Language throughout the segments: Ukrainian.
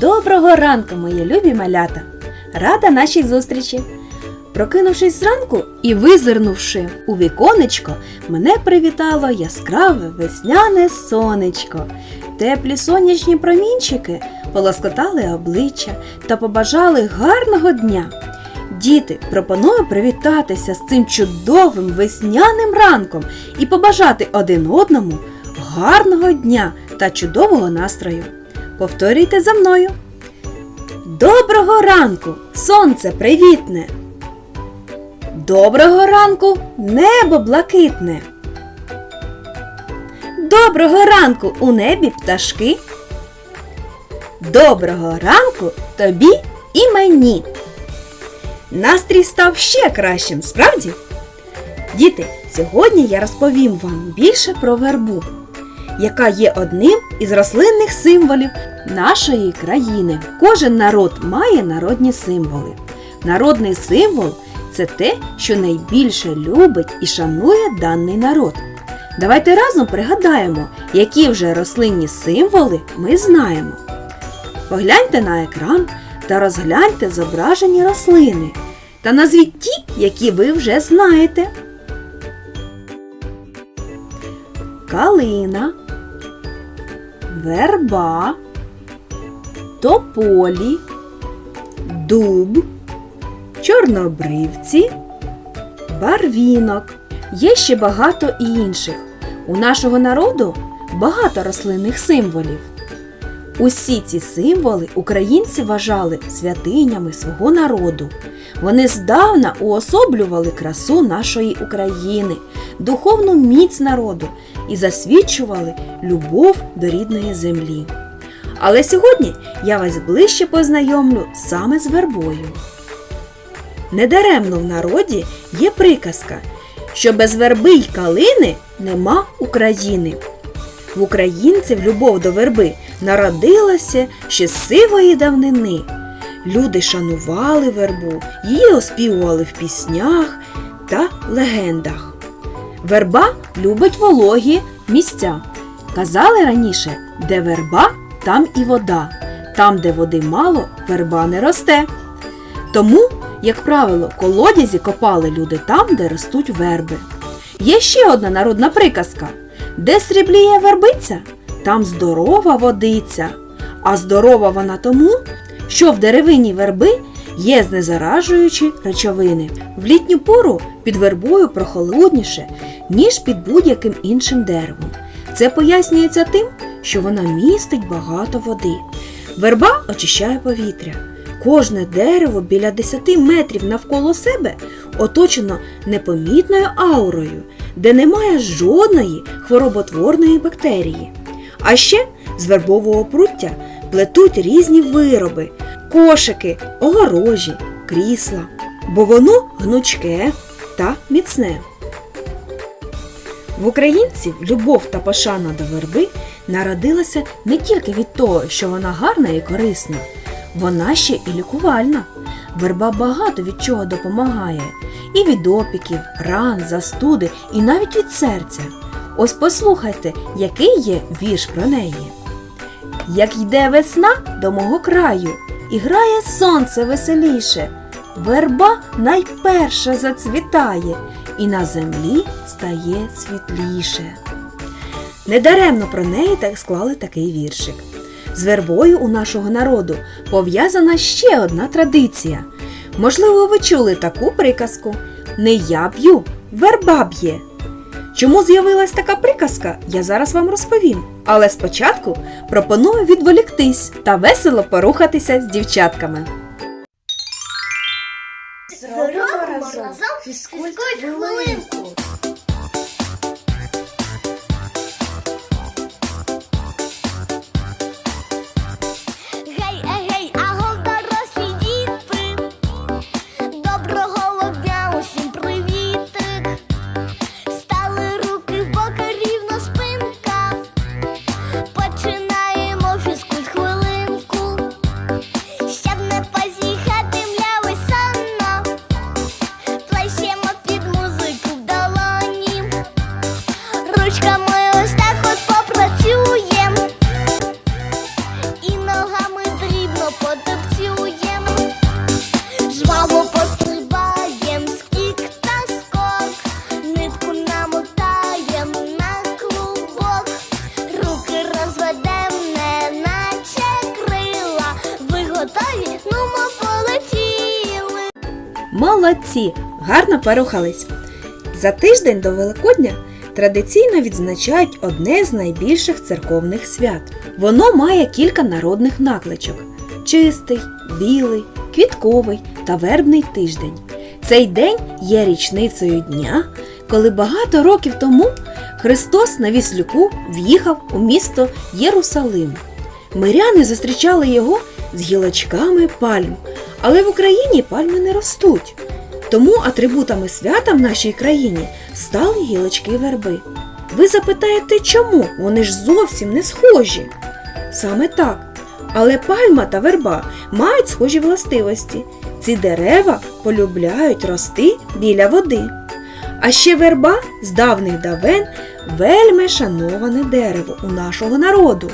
Доброго ранку, мої любі малята! Рада нашій зустрічі! Прокинувшись зранку і визирнувши у віконечко, мене привітало яскраве весняне сонечко. Теплі сонячні промінчики полоскотали обличчя та побажали гарного дня. Діти, пропоную привітатися з цим чудовим весняним ранком і побажати один одному гарного дня та чудового настрою. Повторюйте за мною. Доброго ранку, сонце привітне. Доброго ранку, небо блакитне. Доброго ранку у небі пташки. Доброго ранку тобі і мені. Настрій став ще кращим, справді? Діти, сьогодні я розповім вам більше про вербу, яка є одним із рослинних символів нашої країни. Кожен народ має народні символи. Народний символ це те, що найбільше любить і шанує даний народ. Давайте разом пригадаємо, які вже рослинні символи ми знаємо. Погляньте на екран та розгляньте зображені рослини та назвіть ті, які ви вже знаєте. Калина, верба, тополі, дуб, чорнобривці, барвінок. Є ще багато і інших. У нашого народу багато рослинних символів. Усі ці символи українці вважали святинями свого народу. Вони здавна уособлювали красу нашої України, духовну міць народу і засвідчували любов до рідної землі. Але сьогодні я вас ближче познайомлю саме з вербою. Недаремно в народі є приказка, що без верби й калини нема України. В українців любов до верби народилася ще сивої давнини. Люди шанували вербу, її оспівували в піснях та легендах. Верба любить вологі місця. Казали раніше, де верба, там і вода. Там, де води мало, верба не росте. Тому, як правило, колодязі копали люди там, де ростуть верби. Є ще одна народна приказка. Де срібліє вербиця, там здорова водиця. А здорова вона тому, що в деревині верби є знезаражуючі речовини. В літню пору під вербою прохолодніше, ніж під будь-яким іншим деревом. Це пояснюється тим, що вона містить багато води. Верба очищає повітря. Кожне дерево біля 10 метрів навколо себе оточено непомітною аурою, де немає жодної хвороботворної бактерії. А ще з вербового пруття плетуть різні вироби, кошики, огорожі, крісла, бо воно гнучке та міцне. В українців любов та пошана до верби народилася не тільки від того, що вона гарна і корисна, вона ще і лікувальна. Верба багато від чого допомагає і від опіків, ран, застуди, і навіть від серця. Ось послухайте, який є вірш про неї. Як йде весна до мого краю, і грає сонце веселіше, верба найперша зацвітає, і на землі стає світліше. Недаремно про неї так склали такий віршик. З вербою у нашого народу пов'язана ще одна традиція. Можливо, ви чули таку приказку Не я б'ю, верба б'є. Чому з'явилась така приказка, я зараз вам розповім. Але спочатку пропоную відволіктись та весело порухатися з дівчатками. Зробимо разом фізкульт хвилинку. Молодці! Гарно порухались! За тиждень до Великодня традиційно відзначають одне з найбільших церковних свят. Воно має кілька народних накличок: чистий, білий, квітковий та вербний тиждень. Цей день є річницею дня, коли багато років тому Христос на віслюку в'їхав у місто Єрусалим. Миряни зустрічали його з гілочками пальм, але в Україні пальми не ростуть. Тому атрибутами свята в нашій країні стали гілочки верби. Ви запитаєте, чому? Вони ж зовсім не схожі. Саме так. Але пальма та верба мають схожі властивості. Ці дерева полюбляють рости біля води. А ще верба з давних давен вельми шановане дерево у нашого народу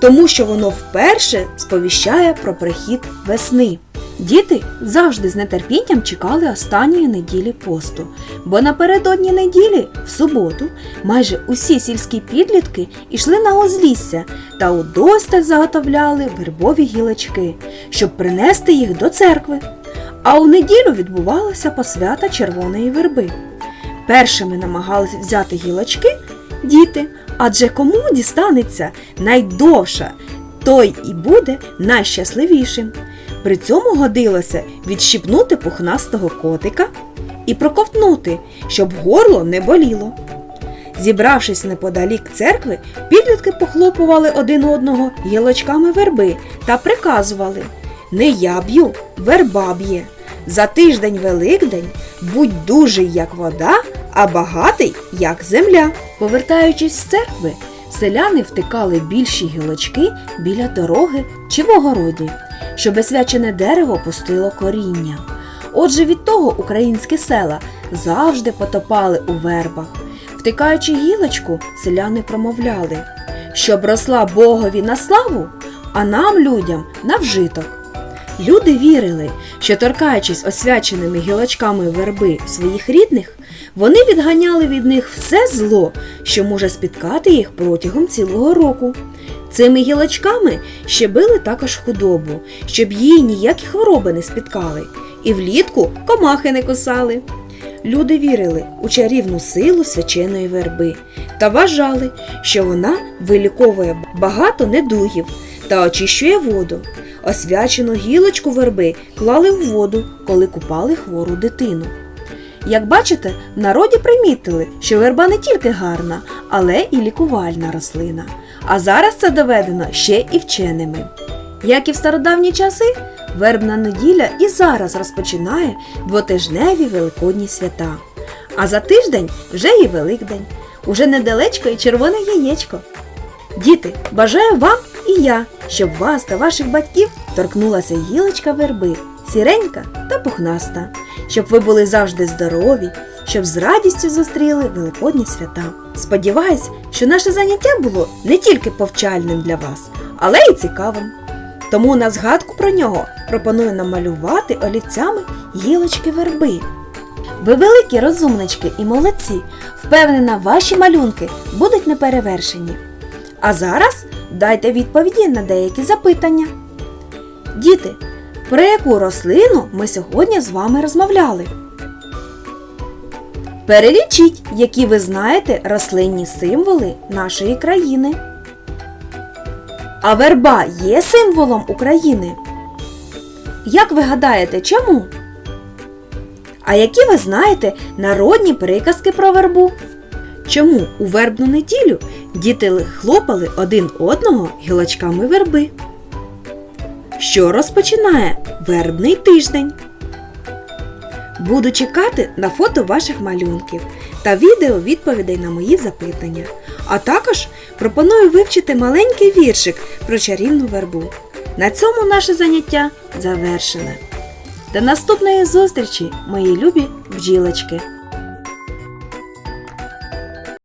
тому що воно вперше сповіщає про прихід весни. Діти завжди з нетерпінням чекали останньої неділі посту, бо напередодні неділі, в суботу, майже усі сільські підлітки йшли на узлісся та удосталь заготовляли вербові гілочки, щоб принести їх до церкви. А у неділю відбувалася посвята червоної верби. Першими намагалися взяти гілочки діти, адже кому дістанеться найдовша, той і буде найщасливішим. При цьому годилося відщипнути пухнастого котика і проковтнути, щоб горло не боліло. Зібравшись неподалік церкви, підлітки похлопували один одного гілочками верби та приказували Не я б'ю, верба б'є. За тиждень Великдень будь дужий, як вода, а багатий, як земля. Повертаючись з церкви, селяни втикали більші гілочки біля дороги чи в огороді, щоб освячене дерево пустило коріння. Отже, від того українські села завжди потопали у вербах. Втикаючи гілочку, селяни промовляли, щоб росла Богові на славу, а нам, людям, на вжиток. Люди вірили, що торкаючись освяченими гілочками верби своїх рідних, вони відганяли від них все зло, що може спіткати їх протягом цілого року. Цими гілочками ще били також худобу, щоб її ніякі хвороби не спіткали, і влітку комахи не кусали. Люди вірили у чарівну силу свяченої верби та вважали, що вона виліковує багато недугів та очищує воду. Освячену гілочку верби клали в воду, коли купали хвору дитину. Як бачите, в народі примітили, що верба не тільки гарна, але і лікувальна рослина. А зараз це доведено ще і вченими. Як і в стародавні часи, вербна неділя і зараз розпочинає двотижневі великодні свята. А за тиждень вже і Великдень, уже недалечко і червоне яєчко. Діти, бажаю вам і я, щоб вас та ваших батьків торкнулася гілочка верби, сіренька та пухнаста, щоб ви були завжди здорові, щоб з радістю зустріли великодні свята. Сподіваюсь, що наше заняття було не тільки повчальним для вас, але й цікавим. Тому на згадку про нього пропоную намалювати олівцями гілочки верби. Ви великі розумнички і молодці. Впевнена, ваші малюнки будуть неперевершені. А зараз дайте відповіді на деякі запитання. Діти, про яку рослину ми сьогодні з вами розмовляли? Перелічіть, які ви знаєте рослинні символи нашої країни. А верба є символом України? Як ви гадаєте, чому? А які ви знаєте народні приказки про вербу? Чому у вербну неділю діти хлопали один одного гілочками верби? Що розпочинає вербний тиждень? Буду чекати на фото ваших малюнків та відео відповідей на мої запитання. А також пропоную вивчити маленький віршик про чарівну вербу. На цьому наше заняття завершене. До наступної зустрічі, мої любі бджілочки!